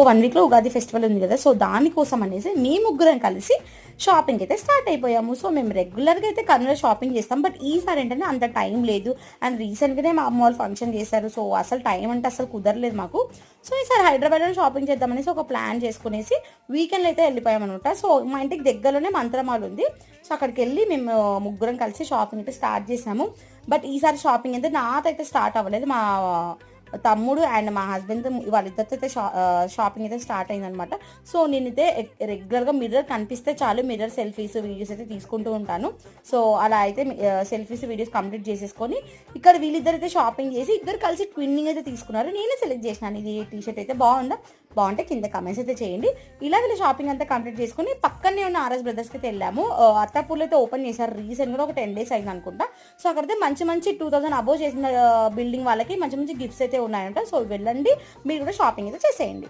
ఇంకో వన్ వీక్లో ఉగాది ఫెస్టివల్ ఉంది కదా. సో దానికోసం అనేసి మీ ముగ్గురం కలిసి షాపింగ్ అయితే స్టార్ట్ అయిపోయాము. సో మేము రెగ్యులర్గా అయితే కర్నూలు షాపింగ్ చేస్తాం. బట్ ఈసారి ఏంటంటే అంత టైం లేదు. అండ్ రీసెంట్గానే మా అమ్మ వాళ్ళు ఫంక్షన్ చేశారు. సో అసలు టైం అంటే అసలు కుదరలేదు మాకు. సో ఈసారి హైదరాబాద్లో షాపింగ్ చేద్దామనేసి ఒక ప్లాన్ చేసుకునేసి వీకెండ్లో అయితే వెళ్ళిపోయామనమాట సో మా ఇంటికి దగ్గరలోనే మంత్రమాలు ఉంది. సో అక్కడికి వెళ్ళి మేము ముగ్గురం కలిసి షాపింగ్ అయితే స్టార్ట్ చేసాము. బట్ ఈసారి షాపింగ్ అయితే నాతో అయితే స్టార్ట్ అవ్వలేదు. మా తమ్ముడు అండ్ మా హస్బెండ్ వాళ్ళిద్దరితో అయితే షా షాపింగ్ అయితే స్టార్ట్ అయిందనమాట సో నేనైతే రెగ్యులర్గా మిర్రర్ కనిపిస్తే చాలు మిర్రర్ సెల్ఫీస్ వీడియోస్ అయితే తీసుకుంటూ ఉంటాను. సో అలా అయితే సెల్ఫీస్ వీడియోస్ కంప్లీట్ చేసేసుకొని ఇక్కడ వీళ్ళిద్దరు అయితే షాపింగ్ చేసి ఇద్దరు కలిసి ట్విన్నింగ్ అయితే తీసుకున్నారు. నేనే సెలెక్ట్ చేసినాను. ఇది టీ షర్ట్ అయితే బాగుందా? బాగుంటే కింద కమెంట్స్ అయితే చేయండి. ఇలా వీళ్ళు షాపింగ్ అంతా కంప్లీట్ చేసుకుని పక్కనే ఉన్న ఆర్ఎస్ బ్రదర్స్కి అయితే వెళ్ళాము. అత్తాపూర్లో అయితే ఓపెన్ చేశారు. రీసెంట్గా ఒక టెన్ డేస్ అయింది అనుకుంటా సో అక్కడైతే మంచి మంచి టూ థౌసండ్ అబోవ్ చేసిన బిల్డింగ్ వాళ్ళకి మంచి మంచి గిఫ్ట్స్ అయితే ఉన్నాయంట. సో వెళ్ళండి మీరు కూడా షాపింగ్ అయితే చేసేయండి.